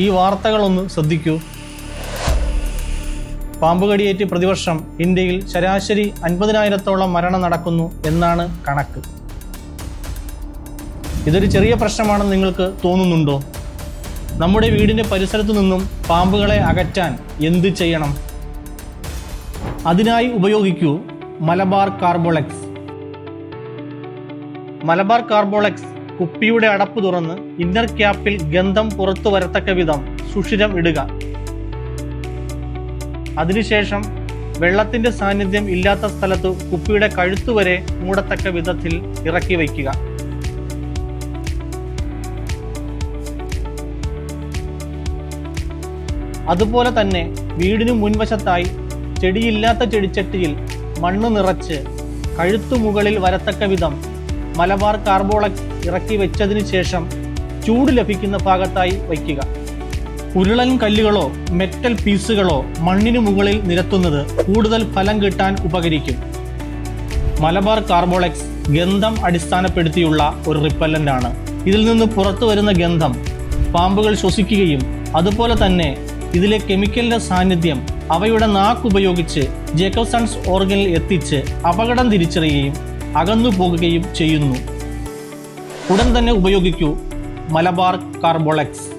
ഈ വാർത്തകളൊന്ന് ശ്രദ്ധിക്കൂ. പാമ്പുകടിയേറ്റ് പ്രതിവർഷം ഇന്ത്യയിൽ ശരാശരി അൻപതിനായിരത്തോളം മരണം നടക്കുന്നു എന്നാണ് കണക്ക്. ഇതൊരു ചെറിയ പ്രശ്നമാണെന്ന് നിങ്ങൾക്ക് തോന്നുന്നുണ്ടോ? നമ്മുടെ വീടിന്റെ പരിസരത്തു നിന്നും പാമ്പുകളെ അകറ്റാൻ എന്ത് ചെയ്യണം? അതിനായി ഉപയോഗിക്കൂ മലബാർ കാർബോളക്സ്. മലബാർ കാർബോളക്സ് കുപ്പിയുടെ അടപ്പ് തുറന്ന് ഇന്നർ ക്യാപ്പിൽ ഗന്ധം പുറത്തു വരത്തക്ക വിധം സുഷിരം ഇടുക. അതിനുശേഷം വെള്ളത്തിന്റെ സാന്നിധ്യം ഇല്ലാത്ത സ്ഥലത്ത് കുപ്പിയുടെ കഴുത്തുവരെ മൂടത്തക്ക വിധത്തിൽ ഇറക്കി വയ്ക്കുക. അതുപോലെ തന്നെ വീടിനു മുൻവശത്തായി ചെടിയില്ലാത്ത ചെടിച്ചട്ടിയിൽ മണ്ണ് നിറച്ച് കഴുത്തു മുകളിൽ വരത്തക്ക വിധം മലബാർ കാർബോളക്സ് ഇറക്കി വെച്ചതിന് ശേഷം ചൂട് ലഭിക്കുന്ന ഭാഗത്തായി വയ്ക്കുക. ഉരുളൻ കല്ലുകളോ മെറ്റൽ പീസുകളോ മണ്ണിനു മുകളിൽ നിരത്തുന്നത് കൂടുതൽ ഫലം കിട്ടാൻ ഉപകരിക്കും. മലബാർ കാർബോളക്സ് ഗന്ധം അടിസ്ഥാനപ്പെടുത്തിയുള്ള ഒരു റിപ്പല്ലന്റ് ആണ് ഇതിൽ നിന്ന് പുറത്തു വരുന്ന ഗന്ധം പാമ്പുകൾ ശ്വസിക്കുകയും അതുപോലെ തന്നെ ഇതിലെ കെമിക്കലിന്റെ സാന്നിധ്യം അവയുടെ നാക്കുപയോഗിച്ച് ജേക്കബ്സൺസ് ഓർഗനിൽ എത്തിച്ച് അപകടം തിരിച്ചറിയുകയും അകന്നു പോകുകയും ചെയ്യുന്നു. ഉടൻ തന്നെ ഉപയോഗിക്കൂ. മലബാർ കാർബോളക്സ്.